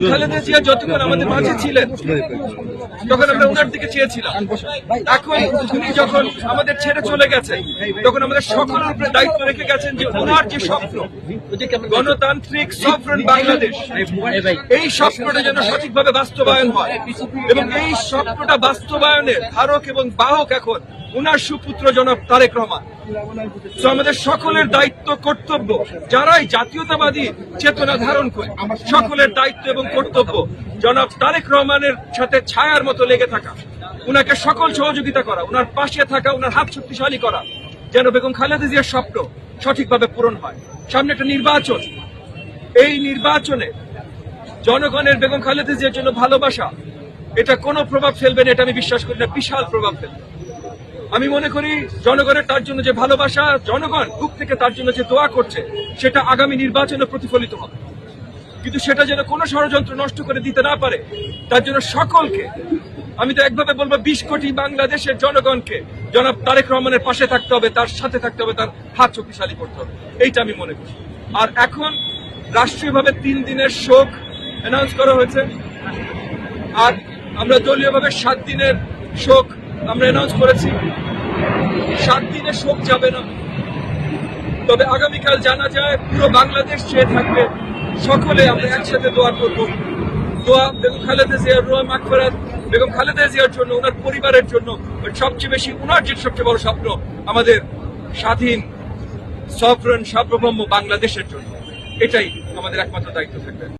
খালেদা জিয়া যতক্ষণ আমাদের মাঝে ছিলেন, তখন আমরা ওনার দিকে চেয়েছিলাম। এখন উনি যখন আমাদের ছেড়ে চলে গেছেন তখন আমাদের সকলের উপরে দায়িত্ব রেখে গেছেন যে ওনার যে স্বপ্ন, গণতান্ত্রিক সফরন বাংলাদেশ, এই স্বপ্নটা যেন সঠিকভাবে বাস্তবায়ন হয়। এবং এই স্বপ্নটা বাস্তবায়নের ধারক এবং বাহক এখন উনার সুপুত্র জনক তারেক রহমান। তো আমাদের সকলের দায়িত্ব, কর্তব্য, যারাই জাতীয়তাবাদী চেতনা ধারণ করে, সকলের দায়িত্ব এবং কর্তব্য জনাব তারেক রহমানের সাথে ছায়ার মতো লেগে থাকা, উনাকে সকল সহযোগিতা করা, উনার পাশে থাকা, উনার হাত শক্তিশালী করা, যেন বেগম খালেদা জিয়ার স্বপ্ন সঠিকভাবে পূরণ হয়। সামনে একটা নির্বাচন। এই নির্বাচনে জনগণের বেগম খালেদা জিয়ার জন্য ভালোবাসা, এটা কোনো প্রভাব ফেলবে না, এটা আমি বিশ্বাস করি না, বিশাল প্রভাব ফেলবে। আমি মনে করি জনগণের তার জন্য যে ভালোবাসা, জনগণ বুক থেকে তার জন্য যে দোয়া করছে, সেটা আগামী নির্বাচনে প্রতিফলিত হবে। কিন্তু সেটা যেন কোনো ষড়যন্ত্র নষ্ট করে দিতে না পারে, তার জন্য সকলকে, আমি তো একভাবে বলব, বিশ কোটি বাংলাদেশের জনগণকে জনাব তারেক রহমানের পাশে থাকতে হবে, তার সাথে থাকতে হবে, তার হাত শক্তিশালী করতে হবে। এইটা আমি মনে করি। আর এখন রাষ্ট্রীয়ভাবে তিন দিনের শোক অ্যানাউন্স করা হয়েছে। আর আমরা দলীয়ভাবে সাত দিনের শোক আমরা অ্যানাউন্স করেছি। সাত দিনে শোক যাবে না। তবে আগামীকাল জানা যায়, পুরো বাংলাদেশ চেয়ে থাকবে। সকলে আমরা একসাথে দোয়া করব। দোয়া বেগম খালেদা জিয়ার রোয়া মাকফরাত বেগম খালেদা জিয়ার জন্য, ওনার পরিবারের জন্য। সবচেয়ে বেশি ওনার যে সবচেয়ে বড় স্বপ্ন, আমাদের স্বাধীন, সফরন, সার্বভৌম বাংলাদেশের জন্য। এটাই আমাদের একমাত্র দায়িত্ব থাকবে।